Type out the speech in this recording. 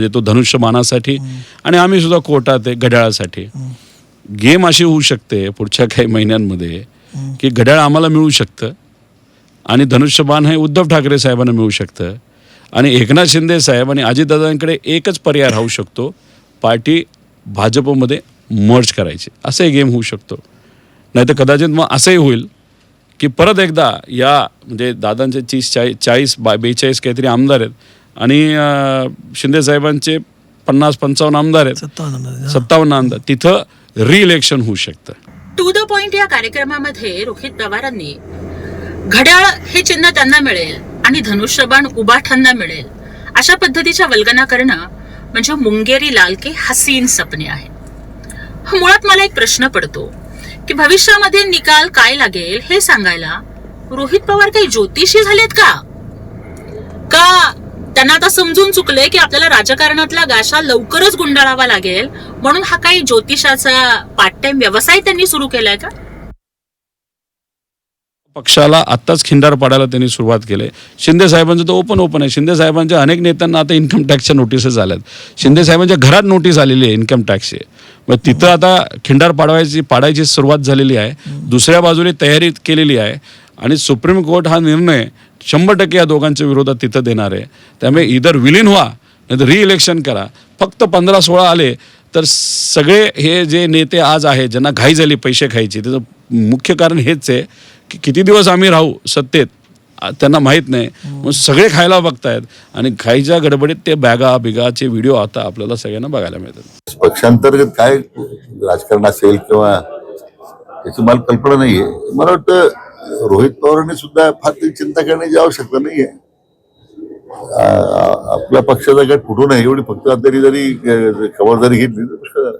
म्हणजे तो धनुष्यबाणासाठी आणि आम्ही सुद्धा कोर्टात आहे घड्याळासाठी. गेम अशी होऊ शकते पुढच्या काही महिन्यांमध्ये की घड्याळ आम्हाला मिळू शकतं आणि धनुष्यबाण हे उद्धव ठाकरे साहेबांना मिळू शकतं आणि एकनाथ शिंदे साहेब आणि अजितदादांकडे एकच पर्याय राहू शकतो पार्टी भाजपमध्ये मर्ज करायची. असंही गेम होऊ शकतो. नाही तर कदाचित मग असंही होईल की परत एकदा या म्हणजे दादांचे तीस चाळीस चाळीस बा बेचाळीस काहीतरी आमदार आहेत आणि शिंदे साहेबांचे पन्नास पंचावन्न आमदार आहेत. सत्तावन्न आमदार तिथं रिइलेक्शन होऊ शकतं. टू द पॉइंट या कार्यक्रमामध्ये रोहित पवारांनी घड्याळ हे चिन्ह त्यांना मिळेल आणि धनुष्यबाण उबाठांना मिळेल. अशा पद्धतीच्या वल्गना करणं म्हणजे मुंगेरी लाल के हसीन सपने आहे. मुळात मला एक प्रश्न पडतो की भविष्यामध्ये निकाल काय लागेल हे सांगायला रोहित पवार काही ज्योतिषी झालेत का? का त्यांना आता समजून चुकले की आपल्याला राजकारणातला गाशा लवकरच गुंडाळावा लागेल. म्हणून हा काही ज्योतिषाचा पार्ट टाइम व्यवसाय त्यांनी सुरू केलाय का? पक्षाला आत्ताच खिंडार पाडायला त्यांनी सुरुवात केली. शिंदे साहेबांचं तर ओपन ओपन आहे. शिंदे साहेबांच्या अनेक नेत्यांना आता इन्कम टॅक्सच्या नोटिसेस आल्यात. शिंदे साहेबांच्या घरात नोटीस आलेली आहे इन्कम टॅक्सची मग तिथं आता खिंडार पाडवायची पाडायची सुरुवात झालेली आहे. दुसऱ्या बाजूने तयारी केलेली आहे. आणि सुप्रीम कोर्ट हा निर्णय शंभर टक्के या दोघांच्या विरोधात तिथं देणार आहे. त्यामुळे इधर विलीन व्हा नाही तर रिइलेक्शन करा. फक्त पंधरा सोळा आले तर सगळे हे जे नेते आज आहेत ज्यांना घाई झाली पैसे खायची त्याचं मुख्य कारण हेच आहे की किती दिवस आम्ही राहू सत्तेत त्यांना माहीत नाही. मग सगळे खायला बघतायत आणि खायच्या गडबडीत ते बॅगा बिगाचे व्हिडिओ आता आपल्याला सगळ्यांना बघायला मिळतात. पक्षांतर्गत काय राजकारण असेल किंवा याची मला कल्पना नाहीये. मला वाटतं रोहित पवारांनी सुद्धा फार ती चिंता करण्याची आवश्यकता नाहीये आहे आपल्या पक्षाचा गट फुटू नये एवढी फक्त तरी जरी खबरदारी घेतली तर पुष्कळ झालं.